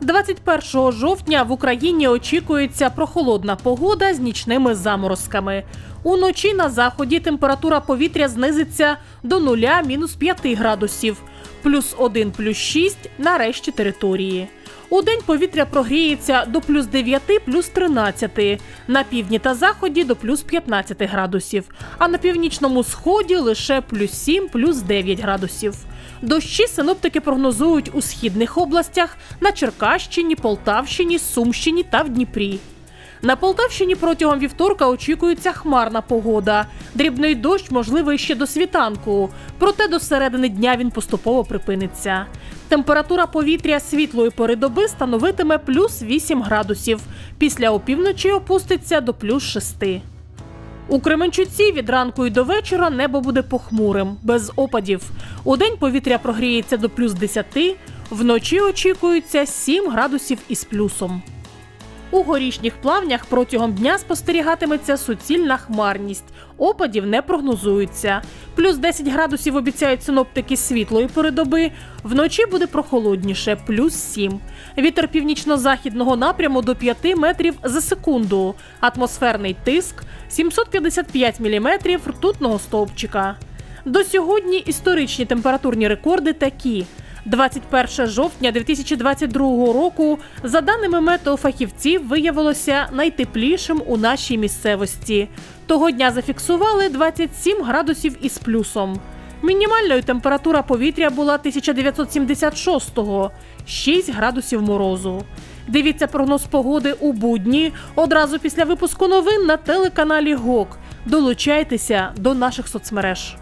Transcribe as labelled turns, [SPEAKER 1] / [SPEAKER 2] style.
[SPEAKER 1] 21 жовтня в Україні очікується прохолодна погода з нічними заморозками. Уночі на заході температура повітря знизиться до 0 мінус 5 градусів, плюс 1 плюс 6 на решті території. У день повітря прогріється до плюс 9, плюс 13, на півдні та заході до плюс 15 градусів, а на північному сході лише плюс 7, плюс 9 градусів. Дощі синоптики прогнозують у східних областях на Черкащині, Полтавщині, Сумщині та в Дніпрі. На Полтавщині протягом вівторка очікується хмарна погода. Дрібний дощ можливий ще до світанку, проте до середини дня він поступово припиниться. Температура повітря світлої пори доби становитиме плюс 8 градусів. Після опівночі опуститься до плюс 6. У Кременчуці від ранку і до вечора небо буде похмурим, без опадів. Удень повітря прогріється до плюс 10, вночі очікується 7 градусів із плюсом. У горішніх плавнях протягом дня спостерігатиметься суцільна хмарність. Опадів не прогнозується. Плюс 10 градусів обіцяють синоптики світлої пори доби. Вночі буде прохолодніше, плюс 7. Вітер північно-західного напряму до 5 метрів за секунду. Атмосферний тиск 755 міліметрів ртутного стовпчика. До сьогодні історичні температурні рекорди такі. 21 жовтня 2022 року, за даними метеофахівців, виявилося найтеплішим у нашій місцевості. Того дня зафіксували 27 градусів із плюсом. Мінімальною температура повітря була 1976-го – 6 градусів морозу. Дивіться прогноз погоди у будні одразу після випуску новин на телеканалі ГОК. Долучайтеся до наших соцмереж.